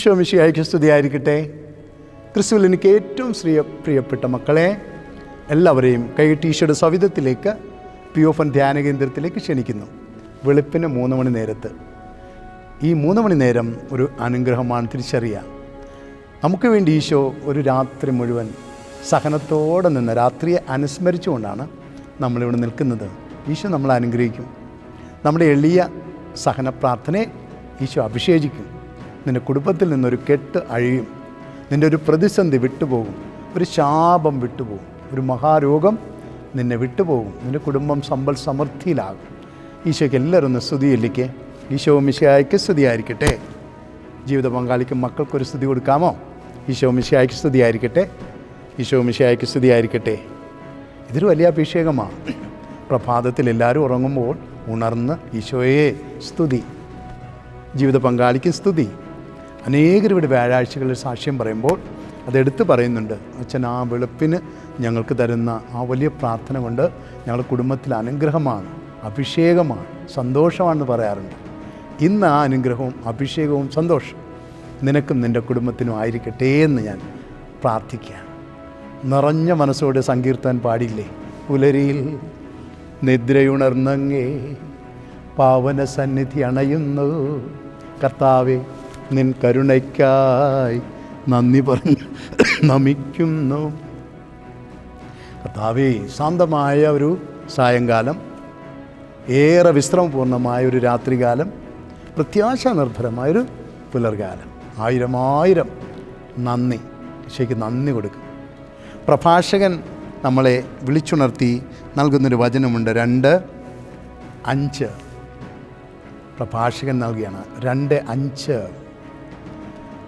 ഈശോ മിശിയായിക്ക് സ്തുതിയായിരിക്കട്ടെ. ക്രിസ്തുവിൽ എനിക്ക് ഏറ്റവും ശ്രീയ പ്രിയപ്പെട്ട മക്കളെ എല്ലാവരെയും കൈയിട്ട് ഈശോയുടെ സവിധത്തിലേക്ക് പി ഓഫൻ ധ്യാന കേന്ദ്രത്തിലേക്ക് ക്ഷണിക്കുന്നു. വെളുപ്പിന് മൂന്ന് മണി നേരത്ത്. ഈ മൂന്ന് മണി നേരം ഒരു അനുഗ്രഹമാണ് തിരിച്ചറിയുക നമുക്ക് വേണ്ടി ഈശോ ഒരു രാത്രി മുഴുവൻ സഹനത്തോടെ നിന്ന് രാത്രിയെ അനുസ്മരിച്ചുകൊണ്ടാണ് നമ്മളിവിടെ നിൽക്കുന്നത്. ഈശോ നമ്മളെ അനുഗ്രഹിക്കും. നമ്മുടെ എളിയ സഹന പ്രാർത്ഥനയെ ഈശോ അഭിഷേചിക്കും നിന്റെ കുടുംബത്തിൽ നിന്നൊരു കെട്ട് അഴിയും. നിന്റെ ഒരു പ്രതിസന്ധി വിട്ടുപോകും. ഒരു ശാപം വിട്ടുപോകും. ഒരു മഹാരോഗം നിന്നെ വിട്ടുപോകും. നിന്റെ കുടുംബം സമ്പൽ സമൃദ്ധിയിലാകും. ഈശോയ്ക്ക് എല്ലാവരും ഒന്ന് ഈശോ മിശയായ്ക്ക് സ്തുതിയായിരിക്കട്ടെ. ജീവിത പങ്കാളിക്കും മക്കൾക്കൊരു സ്തുതി കൊടുക്കാമോ? ഈശോ മിശയായ്ക്ക് സ്തുതിയായിരിക്കട്ടെ. ഈശോ മിശയായ്ക്ക് സ്തുതിയായിരിക്കട്ടെ. ഇതൊരു വലിയ അഭിഷേകമാണ് പ്രഭാതത്തിൽ എല്ലാവരും ഉറങ്ങുമ്പോൾ ഉണർന്ന് ഈശോയെ സ്തുതി. ജീവിത പങ്കാളിക്ക് സ്തുതി. അനേകർ ഇവിടെ വ്യാഴാഴ്ചകളിൽ സാക്ഷ്യം പറയുമ്പോൾ അതെടുത്ത് പറയുന്നുണ്ട്. അച്ഛൻ ആ വെളുപ്പിന് ഞങ്ങൾക്ക് തരുന്ന ആ വലിയ പ്രാർത്ഥന കൊണ്ട് ഞങ്ങളുടെ കുടുംബത്തിൽ അനുഗ്രഹമാണ് അഭിഷേകമാണ് സന്തോഷമാണെന്ന് പറയാറുണ്ട്. ഇന്ന് ആ അനുഗ്രഹവും അഭിഷേകവും സന്തോഷം. നിനക്കും നിന്റെ കുടുംബത്തിനും ആയിരിക്കട്ടെ എന്ന് ഞാൻ പ്രാർത്ഥിക്കുകയാണ്. നിറഞ്ഞ മനസ്സോടെ സങ്കീർത്താൻ പാടില്ലേ പുലരിയിൽ നിദ്രയുണർന്നങ്ങേ പാവന സന്നിധി അണയുന്നു. കർത്താവെ നിൻ കരുണയ്ക്കായി നന്ദി പറഞ്ഞു നമിക്കുന്നു. കർത്താവി ശാന്തമായ ഒരു സായങ്കാലം ഏറെ വിശ്രമപൂർണമായ ഒരു രാത്രികാലം പ്രത്യാശ നിർഭരമായൊരു പുലർകാലം. ആയിരം ആയിരം നന്ദി. ശരിക്ക് നന്ദി കൊടുക്കും പ്രഭാഷകൻ നമ്മളെ വിളിച്ചുണർത്തി നൽകുന്നൊരു വചനമുണ്ട്. രണ്ട് അഞ്ച്. പ്രഭാഷകൻ നൽകിയാണ്. രണ്ട് അഞ്ച്.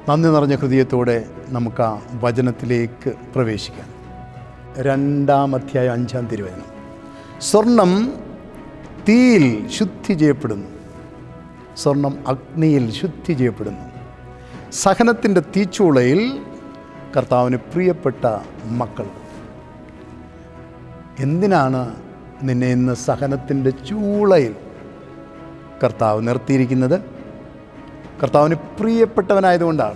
നന്ദി നിറഞ്ഞ ഹൃദയത്തോടെ നമുക്ക് ആ വചനത്തിലേക്ക് പ്രവേശിക്കാം. രണ്ടാം അധ്യായം അഞ്ചാം തിരുവചനം. സ്വർണം തീയിൽ ശുദ്ധി ചെയ്യപ്പെടുന്നു. സ്വർണം അഗ്നിയിൽ ശുദ്ധി ചെയ്യപ്പെടുന്നു. സഹനത്തിന്റെ തീച്ചൂളയിൽ കർത്താവിന് പ്രിയപ്പെട്ട മക്കൾ. എന്തിനാണ് നിന്നെ ഇന്ന് സഹനത്തിന്റെ ചൂളയിൽ കർത്താവ് നിർത്തിയിരിക്കുന്നത്? കർത്താവിന് പ്രിയപ്പെട്ടവനായതുകൊണ്ടാണ്.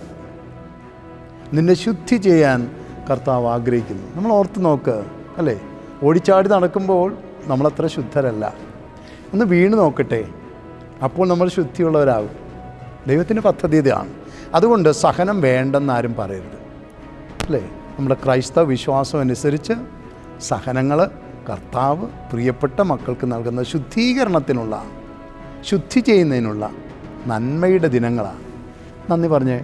നിന്നെ ശുദ്ധി ചെയ്യാൻ കർത്താവ് ആഗ്രഹിക്കുന്നു. നമ്മൾ ഓർത്ത് നോക്ക് അല്ലേ? ഓടിച്ചാടി നടക്കുമ്പോൾ നമ്മളത്ര ശുദ്ധരല്ല. ഒന്ന് വീണ് നോക്കട്ടെ. അപ്പോൾ നമ്മൾ ശുദ്ധിയുള്ളവരാകും. ദൈവത്തിന്റെ പദ്ധതി ഇതാണ് അതുകൊണ്ട് സഹനം വേണ്ടെന്നാരും പറയരുത്. അല്ലേ? നമ്മുടെ ക്രൈസ്തവ വിശ്വാസം അനുസരിച്ച് സഹനങ്ങൾ കർത്താവ് പ്രിയപ്പെട്ട മക്കൾക്ക് നൽകുന്ന ശുദ്ധീകരണത്തിനുള്ള ശുദ്ധി ചെയ്യുന്നതിനുള്ള നന്മയുടെ ദിനങ്ങളാണ്. നന്ദി പറഞ്ഞേ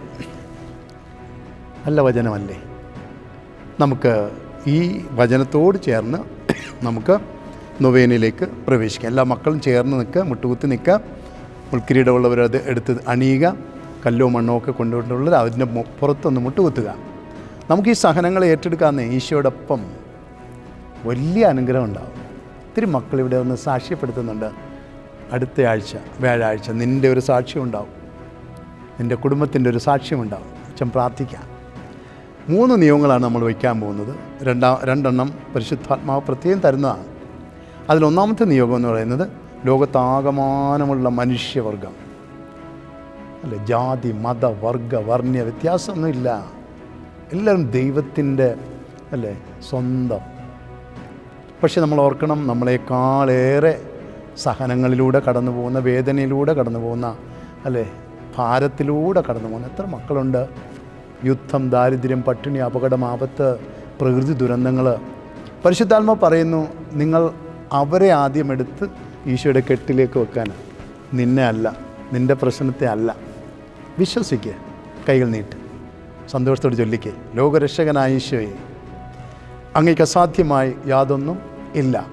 നല്ല വചനമല്ലേ? നമുക്ക് ഈ വചനത്തോട് ചേർന്ന് നമുക്ക് നൊവേനയിലേക്ക് പ്രവേശിക്കാം. എല്ലാ മക്കളും ചേർന്ന് നിൽക്കുക മുട്ടുകുത്തി നിൽക്കുക. മുൾക്കിരീടമുള്ളവർ അത് എടുത്ത് അണിയുക. കല്ലോ മണ്ണോ ഒക്കെ കൊണ്ടുകൊണ്ടുള്ളത് അതിന്റെ പുറത്തൊന്ന് മുട്ടുകുത്തുക. നമുക്ക് ഈ സഹനങ്ങളെ ഏറ്റെടുക്കാമെന്ന് ഈശോടൊപ്പം വലിയ അനുഗ്രഹം ഉണ്ടാവും. ഒത്തിരി മക്കൾ ഇവിടെ ഒന്ന് സാക്ഷ്യപ്പെടുത്തുന്നുണ്ട്. അടുത്ത ആഴ്ച വ്യാഴാഴ്ച നിന്റെ ഒരു സാക്ഷ്യം ഉണ്ടാവും. നിന്റെ കുടുംബത്തിന്റെ ഒരു സാക്ഷ്യം ഉണ്ടാവും. അച്ഛൻ പ്രാർത്ഥിക്കാം. മൂന്ന് നിയമങ്ങളാണ് നമ്മൾ വയ്ക്കാൻ പോകുന്നത്. രണ്ടാ രണ്ടെണ്ണം പരിശുദ്ധാത്മാവ് പ്രത്യേകം തരുന്നതാണ്. അതിലൊന്നാമത്തെ നിയോഗം എന്ന് പറയുന്നത് ലോകത്താകമാനമുള്ള മനുഷ്യവർഗം. അല്ല ജാതി മത വർഗ വർണ വ്യത്യാസമൊന്നുമില്ല. എല്ലാവരും ദൈവത്തിന്റെ അല്ലേ സ്വന്തം. പക്ഷെ നമ്മൾ ഓർക്കണം നമ്മളെക്കാളേറെ സഹനങ്ങളിലൂടെ കടന്നു പോകുന്ന വേദനയിലൂടെ കടന്നു പോകുന്ന അല്ലേ? ഭാരത്തിലൂടെ കടന്നു പോകുന്ന എത്ര മക്കളുണ്ട്. യുദ്ധം ദാരിദ്ര്യം പട്ടിണി അപകടം ആപത്ത് പ്രകൃതി ദുരന്തങ്ങൾ പരിശുദ്ധാത്മ പറയുന്നു നിങ്ങൾ അവരെ ആദ്യം എടുത്ത് ഈശോയുടെ കെട്ടിലേക്ക് വെക്കാൻ നിന്നെ അല്ല നിന്റെ പ്രശ്നത്തെ അല്ല. വിശ്വസിക്കുക കൈകൾ നീട്ട്. സന്തോഷത്തോട് ചൊല്ലിക്കേ ലോകരക്ഷകനായ ഈശോയെ. അങ്ങേക്ക് അസാധ്യമായി യാതൊന്നും ഇല്ല.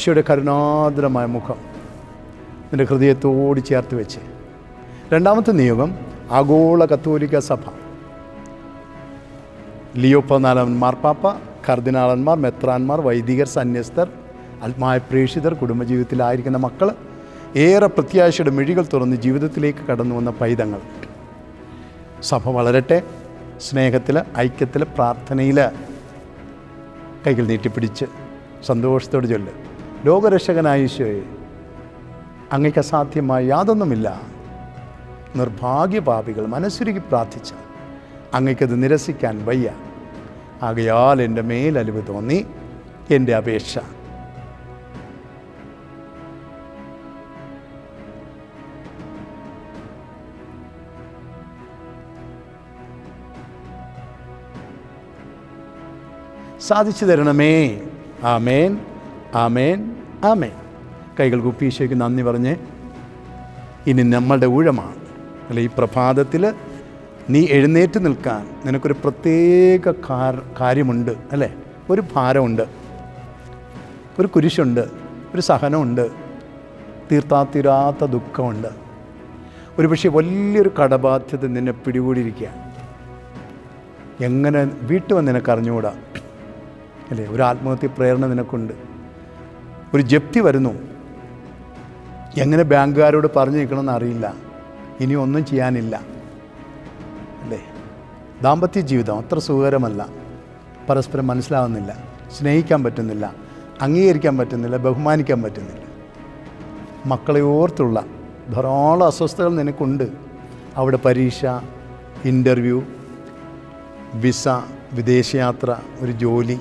ഈശോയുടെ കരുണാതരമായ മുഖം നിന്റെ ഹൃദയത്തോട് ചേർത്ത് വെച്ച്. രണ്ടാമത്തെ നിയോഗം ആഗോള കത്തോലിക്ക സഭ. ലിയോ പതിനാലാമൻ മാർപ്പാപ്പ കർദിനാളന്മാർ മെത്രാന്മാർ വൈദികർ സന്യസ്തർ ആത്മായ പ്രേക്ഷിതർ കുടുംബജീവിതത്തിലായിരിക്കുന്ന മക്കൾ ഏറെ പ്രത്യാശയുടെ മിഴികൾ തുറന്ന് ജീവിതത്തിലേക്ക് കടന്നു വന്ന പൈതങ്ങൾ. സഭ വളരട്ടെ സ്നേഹത്തിൽ ഐക്യത്തിൽ പ്രാർത്ഥനയിൽ കൈകൾ നീട്ടിപ്പിടിച്ച് സന്തോഷത്തോട് ചൊല്ല്. ലോകരക്ഷകനായ ഈശോയെ അങ്ങയ്ക്ക് അസാധ്യമായി യാതൊന്നുമില്ല. നിർഭാഗ്യപാപികൾ മനസ്സുരുകി പ്രാർത്ഥിച്ച അങ്ങയ്ക്കത് നിരസിക്കാൻ വയ്യ. ആകയാൽ എന്റെ മേലലിവ് തോന്നി എന്റെ അപേക്ഷ. സാധിച്ചു തരണമേ. ആമേൻ. ആമേൻ. ആമേൻ. കൈകൾ കുപ്പീശയ്ക്ക് നന്ദി പറഞ്ഞ് ഇനി നമ്മളുടെ ഊഴമാണ്. അല്ലെ ഈ പ്രഭാതത്തിൽ നീ എഴുന്നേറ്റ് നിൽക്കാൻ നിനക്കൊരു പ്രത്യേക കാര്യമുണ്ട് അല്ലേ? ഒരു ഭാരമുണ്ട് ഒരു കുരിശുണ്ട് ഒരു സഹനമുണ്ട് തീർത്താത്തീരാത്ത ദുഃഖമുണ്ട്. ഒരു പക്ഷേ വലിയൊരു കടബാധ്യത നിന്നെ പിടികൂടിയിരിക്കുക എങ്ങനെ വീട്ടു വന്ന് നിനക്ക് അറിഞ്ഞുകൂടാ അല്ലേ ഒരു ആത്മഹത്യ പ്രേരണ നിനക്കുണ്ട്. ഒരു ജപ്തി വരുന്നു. എങ്ങനെ ബാങ്കുകാരോട് പറഞ്ഞു നിൽക്കണമെന്ന് അറിയില്ല. ഇനി ഒന്നും ചെയ്യാനില്ല. അല്ലേ? ദാമ്പത്യ ജീവിതം അത്ര സുഖകരമല്ല. പരസ്പരം മനസ്സിലാവുന്നില്ല. സ്നേഹിക്കാൻ പറ്റുന്നില്ല. അംഗീകരിക്കാൻ പറ്റുന്നില്ല. ബഹുമാനിക്കാൻ പറ്റുന്നില്ല. മക്കളെ ഓർത്തുള്ള ധാരാളം അസ്വസ്ഥതകൾ നിനക്കുണ്ട്. അവിടെ പരീക്ഷ ഇന്റർവ്യൂ വിസ വിദേശയാത്ര ഒരു ജോലി.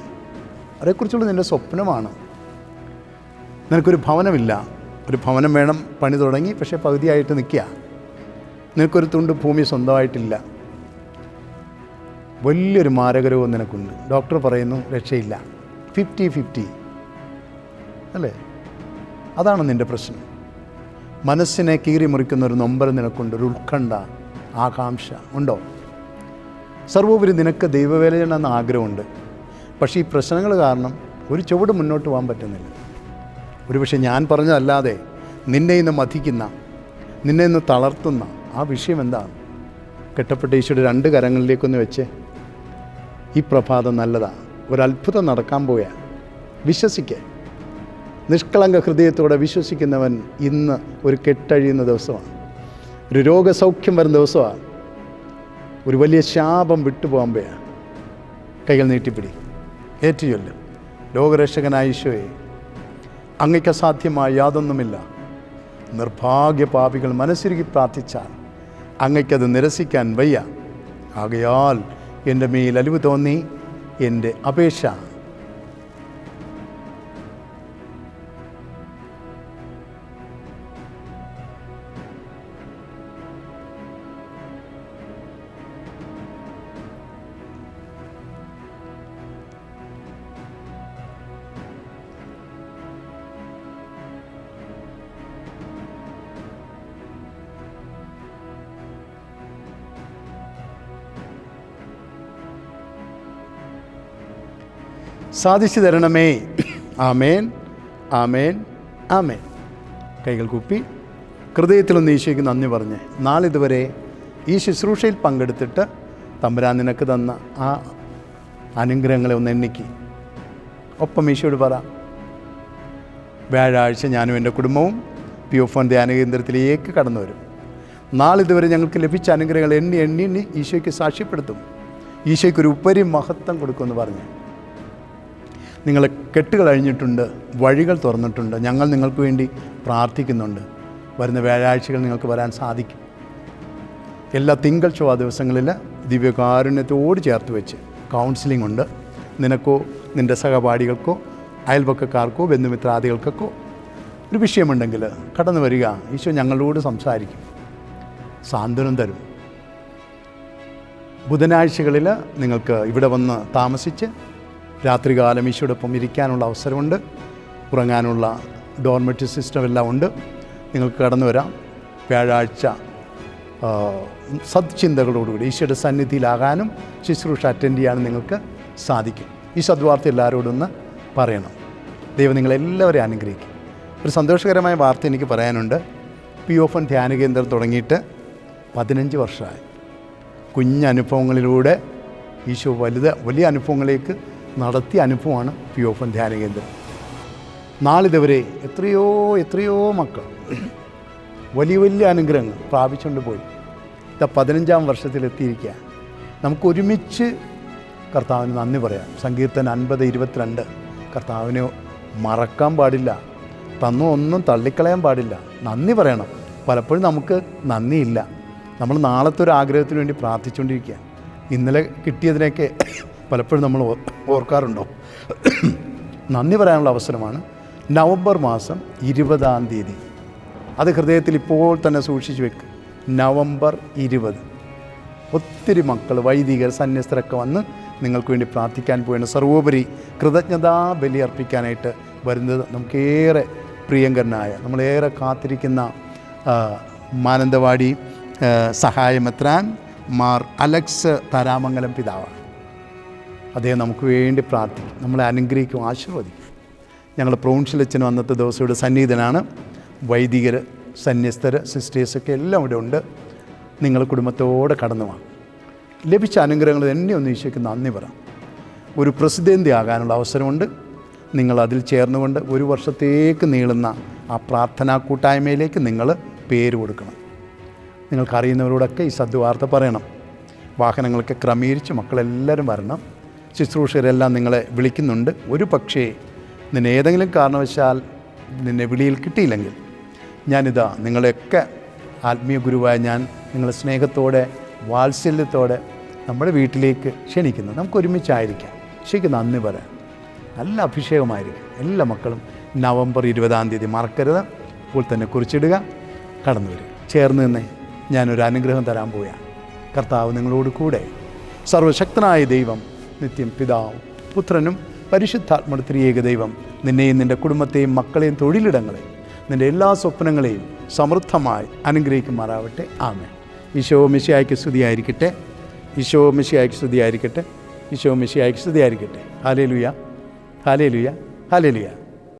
അതേക്കുറിച്ചുള്ള നിന്റെ സ്വപ്നമാണ്. നിനക്കൊരു ഭവനമില്ല. ഒരു ഭവനം വേണം പണി തുടങ്ങി പക്ഷേ പകുതിയായിട്ട് നിൽക്കുക. നിനക്കൊരു തുണ്ട് ഭൂമി സ്വന്തമായിട്ടില്ല. വലിയൊരു മാരകരോഗം നിനക്കുണ്ട്. ഡോക്ടർ പറയുന്നു രക്ഷയില്ല. Fifty fifty. അല്ലേ? അതാണ് നിന്റെ പ്രശ്നം. മനസ്സിനെ കീറി മുറിക്കുന്ന ഒരു നൊമ്പരം നിനക്കുണ്ട്. ഒരു ഉത്കണ്ഠ ആകാംക്ഷ ഉണ്ടോ? സർവോപരി നിനക്ക് ദൈവവേല ചെയ്യണമെന്ന് ആഗ്രഹമുണ്ട്. പക്ഷേ ഈ പ്രശ്നങ്ങൾ കാരണം ഒരു ചുവട് മുന്നോട്ട് പോകാൻ പറ്റുന്നില്ല. ഒരുപക്ഷെ ഞാൻ പറഞ്ഞതല്ലാതെ നിന്നെ ഇന്ന് മതിക്കുന്ന നിന്നെ ഇന്ന് തളർത്തുന്ന ആ വിഷയം എന്താണ്? കെട്ടപ്പെട്ട ഈശോയുടെ രണ്ട് കരങ്ങളിലേക്കൊന്ന് വെച്ച്. ഈ പ്രഭാതം നല്ലതാണ് ഒരത്ഭുതം നടക്കാൻ പോയാൽ വിശ്വസിക്കുക നിഷ്കളങ്ക ഹൃദയത്തോടെ വിശ്വസിക്കുന്നവൻ ഇന്ന് ഒരു കെട്ടഴിയുന്ന ദിവസമാണ് ഒരു രോഗസൗഖ്യം വരുന്ന ദിവസമാണ് ഒരു വലിയ ശാപം വിട്ടുപോകാൻ പോയാ. കൈകൾ നീട്ടിപ്പിടി. ഏറ്റുചൊല്ലും ലോകരക്ഷകനായ ഈശോയെ അങ്ങയ്ക്ക് അസാധ്യമായ യാതൊന്നുമില്ല. നിർഭാഗ്യ പാപികൾ മനസ്സിരുകി പ്രാർത്ഥിച്ചാൽ അങ്ങയ്ക്കത് നിരസിക്കാൻ വയ്യ. ആകയാൽ എന്റെ മേൽ അലിവ് തോന്നി എന്റെ അപേക്ഷ സാധിച്ചു തരണമേ. ആമേൻ. ആമേൻ. ആമേൻ. കൈകൾ കുപ്പി. ഹൃദയത്തിലൊന്ന് ഈശോയ്ക്ക് നന്ദി പറഞ്ഞ് നാളിതുവരെ ഈ ശുശ്രൂഷയിൽ പങ്കെടുത്തിട്ട് തമ്പുരാൻ നിനക്ക് തന്ന ആ അനുഗ്രഹങ്ങളെ ഒന്ന് എണ്ണിക്കി. ഒപ്പം ഈശോയോട് പറ വ്യാഴാഴ്ച ഞാനും എന്റെ കുടുംബവും പി ഒ ഫോൺ ധ്യാന കേന്ദ്രത്തിലേക്ക് കടന്നു വരും. നാളിതുവരെ ഞങ്ങൾക്ക് ലഭിച്ച അനുഗ്രഹങ്ങൾ എണ്ണി എണ്ണി എണ്ണി ഈശോയ്ക്ക് സാക്ഷ്യപ്പെടുത്തും. ഈശോയ്ക്കൊരു ഉപരി മഹത്വം കൊടുക്കുമെന്ന് പറഞ്ഞു നിങ്ങളെ കെട്ടുകൾ അഴിഞ്ഞിട്ടുണ്ട് വഴികൾ തുറന്നിട്ടുണ്ട്. ഞങ്ങൾ നിങ്ങൾക്ക് വേണ്ടി പ്രാർത്ഥിക്കുന്നുണ്ട്. വരുന്ന വ്യാഴാഴ്ചകൾ നിങ്ങൾക്ക് വരാൻ സാധിക്കും. എല്ലാ തിങ്കൾ ചൊവ്വ ദിവസങ്ങളിൽ ദിവ്യകാരുണ്യത്തോട് ചേർത്ത് വെച്ച് കൗൺസിലിംഗ് ഉണ്ട്. നിനക്കോ നിന്റെ സഹപാഠികൾക്കോ അയൽപക്കക്കാർക്കോ ബന്ധുമിത്രാദികൾക്കൊക്കെ ഒരു വിഷയമുണ്ടെങ്കിൽ കടന്നു വരിക. ഈശോ ഞങ്ങളോട് സംസാരിക്കും. സാന്ത്വനം തരും. ബുധനാഴ്ചകളിൽ നിങ്ങൾക്ക് ഇവിടെ വന്ന് താമസിച്ച് രാത്രികാലം ഈശോടൊപ്പം ഇരിക്കാനുള്ള അവസരമുണ്ട്. ഉറങ്ങാനുള്ള ഡോർമെറ്ററി സിസ്റ്റം എല്ലാം ഉണ്ട്. നിങ്ങൾക്ക് കടന്നു വരാം. വ്യാഴാഴ്ച സദ്ചിന്തകളോടുകൂടി ഈശോയുടെ സന്നിധിയിലാകാനും ശുശ്രൂഷ അറ്റൻഡ് ചെയ്യാനും നിങ്ങൾക്ക് സാധിക്കും. ഈ സദ്വാർത്ത എല്ലാവരോടും ഒന്ന് പറയണം. ദൈവം നിങ്ങളെല്ലാവരെയും അനുഗ്രഹിക്കും ഒരു സന്തോഷകരമായ വാർത്ത എനിക്ക് പറയാനുണ്ട്. പി ഒ ഫൻ ധ്യാന കേന്ദ്രം തുടങ്ങിയിട്ട് പതിനഞ്ച് വർഷമായി. കുഞ്ഞനുഭവങ്ങളിലൂടെ ഈശോ വലുത് വലിയ അനുഭവങ്ങളിലേക്ക് നടത്തിയ അനുഭവമാണ് പി ഓഫൻ ധ്യാന കേന്ദ്രം. നാളിതുവരെ എത്രയോ എത്രയോ മക്കൾ വലിയ വലിയ അനുഗ്രഹങ്ങൾ പ്രാപിച്ചുകൊണ്ട് പോയി. ഇതാ പതിനഞ്ചാം വർഷത്തിലെത്തിയിരിക്കുക നമുക്ക് ഒരുമിച്ച് കർത്താവിന് നന്ദി പറയാം. സങ്കീർത്തൻ അൻപത് ഇരുപത്തിരണ്ട്. കർത്താവിനെ മറക്കാൻ പാടില്ല. തന്നു ഒന്നും തള്ളിക്കളയാൻ പാടില്ല. നന്ദി പറയണം. പലപ്പോഴും നമുക്ക് നന്ദിയില്ല. നമ്മൾ നാളത്തെ ഒരു ആഗ്രഹത്തിന് വേണ്ടി പ്രാർത്ഥിച്ചുകൊണ്ടിരിക്കുക ഇന്നലെ കിട്ടിയതിനൊക്കെ പലപ്പോഴും നമ്മൾ ഓർക്കാറുണ്ടോ? നന്ദി പറയാനുള്ള അവസരമാണ്. നവംബർ മാസം ഇരുപതാം തീയതി. അത് ഹൃദയത്തിൽ ഇപ്പോൾ തന്നെ സൂക്ഷിച്ചു വെക്ക്. നവംബർ ഇരുപത്. ഒത്തിരി മക്കൾ വൈദികർ സന്യസ്തരൊക്കെ വന്ന് നിങ്ങൾക്ക് വേണ്ടി പ്രാർത്ഥിക്കാൻ പോയ സർവോപരി കൃതജ്ഞതാ ബലി അർപ്പിക്കാനായിട്ട് വരുന്നത് നമുക്കേറെ പ്രിയങ്കരനായ നമ്മളേറെ കാത്തിരിക്കുന്ന മാനന്തവാടി സഹായമെത്രാൻ മാർ അലക്സ് തരാമംഗലം പിതാവാണ്. അദ്ദേഹം നമുക്ക് വേണ്ടി പ്രാർത്ഥിക്കും. നമ്മളെ അനുഗ്രഹിക്കും ആശീർവദിക്കും. ഞങ്ങൾ പ്രൗൺഷിലച്ചൻ അന്നത്തെ ദിവസം ഇവിടെ സന്നിഹിതനാണ്. വൈദികർ സന്യസ്തർ സിസ്റ്റേഴ്സൊക്കെ എല്ലാം ഇവിടെ ഉണ്ട്. നിങ്ങൾ കുടുംബത്തോടെ കടന്നു വാ. ലഭിച്ച അനുഗ്രഹങ്ങൾ എന്നെ ഒന്ന് ഈശോയ്ക്ക് നന്ദി പറ. ഒരു പ്രസിദ്ധന്തി ആകാനുള്ള അവസരമുണ്ട്. നിങ്ങൾ അതിൽ ചേർന്നുകൊണ്ട് ഒരു വർഷത്തേക്ക് നീളുന്ന ആ പ്രാർത്ഥനാ കൂട്ടായ്മയിലേക്ക് നിങ്ങൾ പേര് കൊടുക്കണം. നിങ്ങൾക്കറിയുന്നവരോടൊക്കെ ഈ സദ്വാർത്ത പറയണം. വാഹനങ്ങളൊക്കെ ക്രമീകരിച്ച് മക്കളെല്ലാവരും വരണം. ശുശ്രൂഷകരെല്ലാം നിങ്ങളെ വിളിക്കുന്നുണ്ട്. ഒരു പക്ഷേ നിന്നെ ഏതെങ്കിലും കാരണവശാൽ നിന്നെ വിളിയിൽ കിട്ടിയില്ലെങ്കിൽ ഞാനിതാ നിങ്ങളെയൊക്കെ ആത്മീയ ഗുരുവായ ഞാൻ നിങ്ങളെ സ്നേഹത്തോടെ വാത്സല്യത്തോടെ നമ്മുടെ വീട്ടിലേക്ക് ക്ഷണിക്കുന്നു. നമുക്ക് ഒരുമിച്ചായിരിക്കാം ശരിക്കും നന്ദി പറയാം. നല്ല അഭിഷേകമായിരിക്കും. എല്ലാ മക്കളും നവംബർ ഇരുപതാം തീയതി മറക്കരുത്. ഇപ്പോൾ തന്നെ കുറിച്ചിടുക. കടന്നു വരിക. ചേർന്ന് നിന്നേ ഞാനൊരു അനുഗ്രഹം തരാൻ പോവുകയാണ്. കർത്താവ് നിങ്ങളോട് കൂടെ. സർവശക്തനായ ദൈവം നിത്യം പിതാവും പുത്രനും പരിശുദ്ധാത്മ ഏകദൈവം നിന്നെയും നിന്റെ കുടുംബത്തെയും മക്കളെയും തൊഴിലിടങ്ങളെയും നിന്റെ എല്ലാ സ്വപ്നങ്ങളെയും സമൃദ്ധമായി അനുഗ്രഹിക്കുമാറാവട്ടെ. ആമേ ഈശോ മിശിയായ്ക്ക് സ്തുതിയായിരിക്കട്ടെ. ഈശോ മിശിയായ്ക്ക് സ്തുതിയായിരിക്കട്ടെ. ഈശോ മിശിയായ്ക്ക് സ്തുതിയായിരിക്കട്ടെ. ഹാലേ ലുയ ഹാലേ ലുയ ഹാലേ